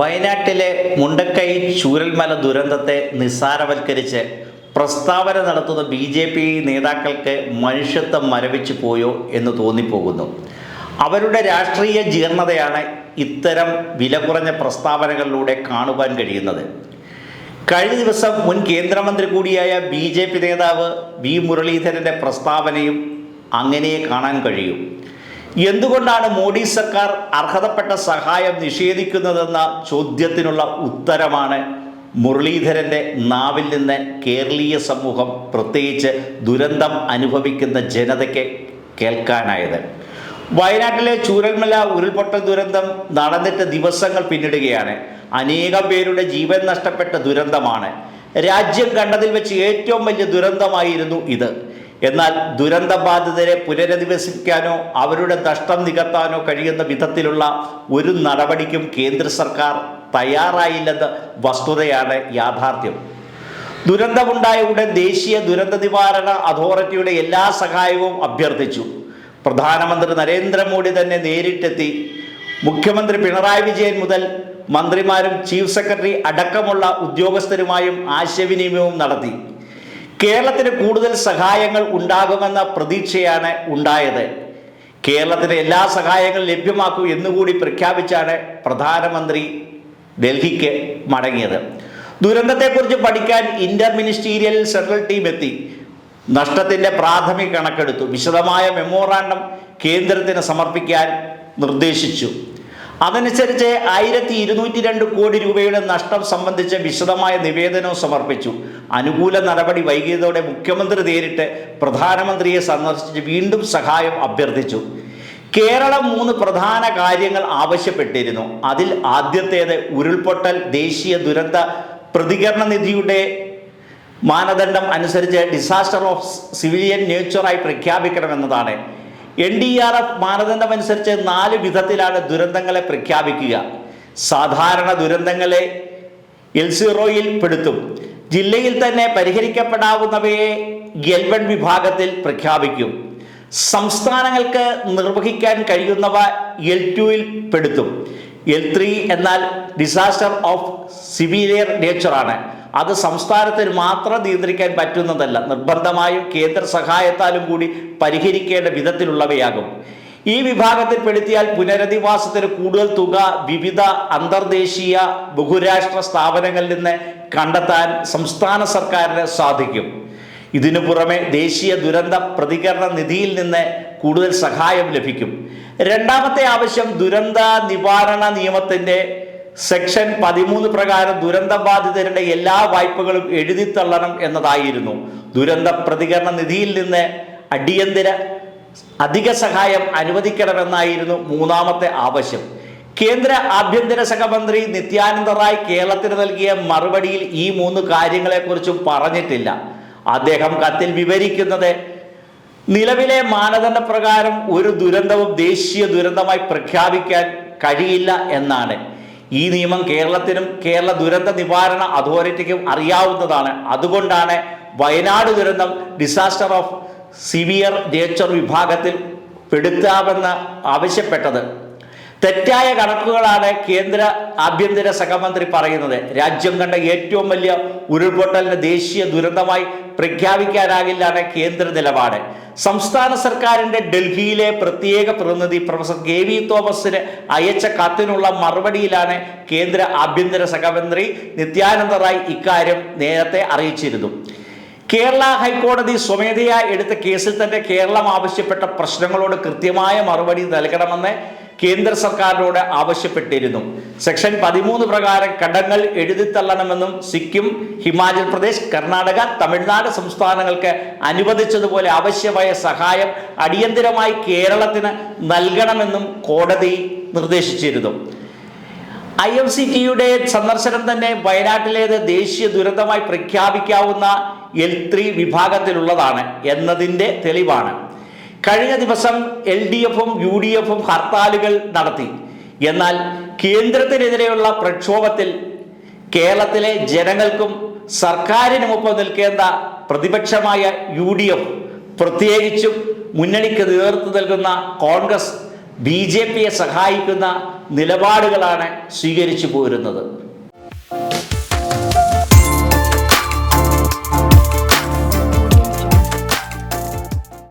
വയനാട്ടിലെ മുണ്ടക്കൈ ചൂരൽമല ദുരന്തത്തെ നിസ്സാരവൽക്കരിച്ച് പ്രസ്താവന നടത്തുന്ന ബി ജെ പി നേതാക്കൾക്ക് മനുഷ്യത്വം മരവിച്ചു പോയോ എന്ന് തോന്നിപ്പോകുന്നു. അവരുടെ രാഷ്ട്രീയ ജീർണതയാണ് ഇത്തരം വില കുറഞ്ഞ പ്രസ്താവനകളിലൂടെ കാണുവാൻ കഴിയുന്നത്. കഴിഞ്ഞ ദിവസം മുൻ കേന്ദ്രമന്ത്രി കൂടിയായ ബി ജെ പി നേതാവ് വി മുരളീധരന്റെ പ്രസ്താവനയും അങ്ങനെ കാണാൻ കഴിയും. എന്തുകൊണ്ടാണ് മോഡി സർക്കാർ അർഹതപ്പെട്ട സഹായം നിഷേധിക്കുന്നതെന്ന ചോദ്യത്തിനുള്ള ഉത്തരമാണ് മുരളീധരന്റെ നാവിൽ നിന്ന് കേരളീയ സമൂഹം പ്രത്യേകിച്ച് ദുരന്തം അനുഭവിക്കുന്ന ജനതയ്ക്ക് കേൾക്കാനായത്. വയനാട്ടിലെ ചൂരൽമല ഉരുൾപൊട്ടൽ ദുരന്തം നടന്നിട്ട് ദിവസങ്ങൾ പിന്നിടുകയാണ്. അനേകം പേരുടെ ജീവൻ നഷ്ടപ്പെട്ട ദുരന്തമാണ്. രാജ്യം കണ്ടതിൽ വെച്ച് ഏറ്റവും വലിയ ദുരന്തമായിരുന്നു ഇത്. എന്നാൽ ദുരന്തബാധിതരെ പുനരധിവസിപ്പിക്കാനോ അവരുടെ നഷ്ടം നികത്താനോ കഴിയുന്ന വിധത്തിലുള്ള ഒരു നടപടിക്കും കേന്ദ്ര സർക്കാർ തയ്യാറായില്ലെന്ന വസ്തുതയാണ് യാഥാർത്ഥ്യം. ദുരന്തമുണ്ടായ ഉടൻ ദേശീയ ദുരന്ത നിവാരണ അതോറിറ്റിയുടെ എല്ലാ സഹായവും അഭ്യർത്ഥിച്ചു. പ്രധാനമന്ത്രി നരേന്ദ്രമോദി തന്നെ നേരിട്ടെത്തി. മുഖ്യമന്ത്രി പിണറായി വിജയൻ മുതൽ മന്ത്രിമാരും ചീഫ് സെക്രട്ടറി അടക്കമുള്ള ഉദ്യോഗസ്ഥരുമായും ആശയവിനിമയവും നടത്തി. കേരളത്തിന് കൂടുതൽ സഹായങ്ങൾ ഉണ്ടാകുമെന്ന പ്രതീക്ഷയാണ് ഉണ്ടായത്. കേരളത്തിന് എല്ലാ സഹായങ്ങളും ലഭ്യമാക്കൂ എന്നുകൂടി പ്രഖ്യാപിച്ചാണ് പ്രധാനമന്ത്രി ഡൽഹിക്ക് മടങ്ങിയത്. ദുരന്തത്തെക്കുറിച്ച് പഠിക്കാൻ ഇന്റർ മിനിസ്റ്റീരിയൽ സെൻട്രൽ ടീം എത്തി. നഷ്ടത്തിന്റെ പ്രാഥമിക കണക്കെടുത്തു. വിശദമായ മെമ്മോറാണ്ടം കേന്ദ്രത്തിന് സമർപ്പിക്കാൻ നിർദ്ദേശിച്ചു. അതനുസരിച്ച് ആയിരത്തി ഇരുന്നൂറ്റി രണ്ട് കോടി രൂപയുടെ നഷ്ടം സംബന്ധിച്ച് വിശദമായ നിവേദനവും സമർപ്പിച്ചു. അനുകൂല നടപടി വൈകിയതോടെ മുഖ്യമന്ത്രി നേരിട്ട് പ്രധാനമന്ത്രിയെ സന്ദർശിച്ച് വീണ്ടും സഹായം അഭ്യർത്ഥിച്ചു. കേരളം മൂന്ന് പ്രധാന കാര്യങ്ങൾ ആവശ്യപ്പെട്ടിരുന്നു. അതിൽ ആദ്യത്തേത് ഉരുൾപൊട്ടൽ ദേശീയ ദുരന്ത പ്രതികരണ നിധിയുടെ മാനദണ്ഡം അനുസരിച്ച് ഡിസാസ്റ്റർ ഓഫ് സിവിലിയൻ നേച്ചറായി പ്രഖ്യാപിക്കണമെന്നതാണ്. എൻ ഡി ആർ എഫ് മാനദണ്ഡം അനുസരിച്ച് നാല് വിധത്തിലാണ് ദുരന്തങ്ങളെ പ്രഖ്യാപിക്കുക. സാധാരണ ദുരന്തങ്ങളെ എൽ സീറോയിൽ പെടുത്തും. ജില്ലയിൽ തന്നെ പരിഹരിക്കപ്പെടാവുന്നവയെ എൽ വൺ വിഭാഗത്തിൽ പ്രഖ്യാപിക്കും. സംസ്ഥാനങ്ങൾക്ക് നിർവഹിക്കാൻ കഴിയുന്നവ എൽ ടുവിൽ പെടുത്തും. എൽ ത്രീ എന്നാൽ ഡിസാസ്റ്റർ ഓഫ് സിവിലിയർ നേച്ചറാണ് അത് സംസ്ഥാനത്തിന് മാത്രം നിയന്ത്രിക്കാൻ പറ്റുന്നതല്ല. നിർബന്ധമായും കേന്ദ്ര സഹായത്താലും കൂടി പരിഹരിക്കേണ്ട വിധത്തിലുള്ളവയാകും. ഈ വിഭാഗത്തിൽ പെടുത്തിയാൽ പുനരധിവാസത്തിന് കൂടുതൽ തുക വിവിധ അന്തർദേശീയ ബഹുരാഷ്ട്ര സ്ഥാപനങ്ങളിൽ നിന്ന് കണ്ടെത്താൻ സംസ്ഥാന സർക്കാരിന് സാധിക്കും. ഇതിനു പുറമെ ദേശീയ ദുരന്ത പ്രതികരണ നിധിയിൽ നിന്ന് കൂടുതൽ സഹായം ലഭിക്കും. രണ്ടാമത്തെ ആവശ്യം ദുരന്ത നിവാരണ നിയമത്തിന്റെ സെക്ഷൻ പതിമൂന്ന് പ്രകാരം ദുരന്ത ബാധിതരുടെ എല്ലാ വായ്പകളും എഴുതിത്തള്ളണം എന്നതായിരുന്നു. ദുരന്ത പ്രതികരണ നിധിയിൽ നിന്ന് അടിയന്തര അധിക സഹായം അനുവദിക്കണമെന്നായിരുന്നു മൂന്നാമത്തെ ആവശ്യം. കേന്ദ്ര ആഭ്യന്തര സഹമന്ത്രി നിത്യാനന്ദ റായ് കേരളത്തിന് നൽകിയ മറുപടിയിൽ ഈ മൂന്ന് കാര്യങ്ങളെക്കുറിച്ചും പറഞ്ഞിട്ടില്ല. അദ്ദേഹം കത്തിൽ വിവരിക്കുന്നത് നിലവിലെ മാനദണ്ഡ പ്രകാരം ഒരു ദുരന്തവും ദേശീയ ദുരന്തമായി പ്രഖ്യാപിക്കാൻ കഴിയില്ല എന്നാണ്. ഈ നിയമം കേരളത്തിനും കേരള ദുരന്ത നിവാരണ അതോറിറ്റിക്കും അറിയാവുന്നതാണ്. അതുകൊണ്ടാണ് വയനാട് ദുരന്തം ഡിസാസ്റ്റർ ഓഫ് സിവിയർ നേച്ചർ വിഭാഗത്തിൽ പെടുത്താമെന്ന് ആവശ്യപ്പെട്ടത്. തെറ്റായ കണക്കുകളാണ് കേന്ദ്ര ആഭ്യന്തര സഹമന്ത്രി പറയുന്നത്. രാജ്യം കണ്ട ഏറ്റവും വലിയ ഉരുൾപൊട്ടലിന് ദേശീയ ദുരന്തമായി പ്രഖ്യാപിക്കാനാകില്ലാണ് കേന്ദ്ര നിലപാട്. സംസ്ഥാന സർക്കാരിന്റെ ഡൽഹിയിലെ പ്രത്യേക പ്രതിനിധി പ്രൊഫസർ കെ വി തോമസിന് അയച്ച കത്തിനുള്ള മറുപടിയിലാണ് കേന്ദ്ര ആഭ്യന്തര സഹമന്ത്രി നിത്യാനന്ദ റായ് ഇക്കാര്യം നേരത്തെ അറിയിച്ചിരുന്നു. കേരള ഹൈക്കോടതി സ്വമേധയാ എടുത്ത കേസിൽ തന്നെ കേരളം ആവശ്യപ്പെട്ട പ്രശ്നങ്ങളോട് കൃത്യമായ മറുപടി നൽകണമെന്ന് കേന്ദ്ര സർക്കാരിനോട് ആവശ്യപ്പെട്ടിരുന്നു. സെക്ഷൻ പതിമൂന്ന് പ്രകാരം കടങ്ങൾ എഴുതിത്തള്ളണമെന്നും സിക്കിം ഹിമാചൽ പ്രദേശ് കർണാടക തമിഴ്നാട് സംസ്ഥാനങ്ങൾക്ക് അനുവദിച്ചതുപോലെ ആവശ്യമായ സഹായം അടിയന്തിരമായി കേരളത്തിന് നൽകണമെന്നും കോടതി നിർദ്ദേശിച്ചിരുന്നു. ഐ എം സി ടിയുടെ സന്ദർശനം തന്നെ വയനാട്ടിലേത് ദേശീയ ദുരന്തമായി പ്രഖ്യാപിക്കാവുന്ന എൽ ത്രീ വിഭാഗത്തിലുള്ളതാണ് എന്നതിന്റെ തെളിവാണ്. കഴിഞ്ഞ ദിവസം എൽ ഡി എഫും യു ഡി എഫും ഹർത്താലുകൾ നടത്തി. എന്നാൽ കേന്ദ്രത്തിനെതിരെയുള്ള പ്രക്ഷോഭത്തിൽ കേരളത്തിലെ ജനങ്ങൾക്കും സർക്കാരിനുമൊപ്പം നിൽക്കേണ്ട പ്രതിപക്ഷമായ യു ഡി എഫ് പ്രത്യേകിച്ചും മുന്നണിക്ക് നേതൃത്വം നൽകുന്ന കോൺഗ്രസ് ബി ജെ പിയെ സഹായിക്കുന്ന നിലപാടുകളാണ് സ്വീകരിച്ചു പോരുന്നത്.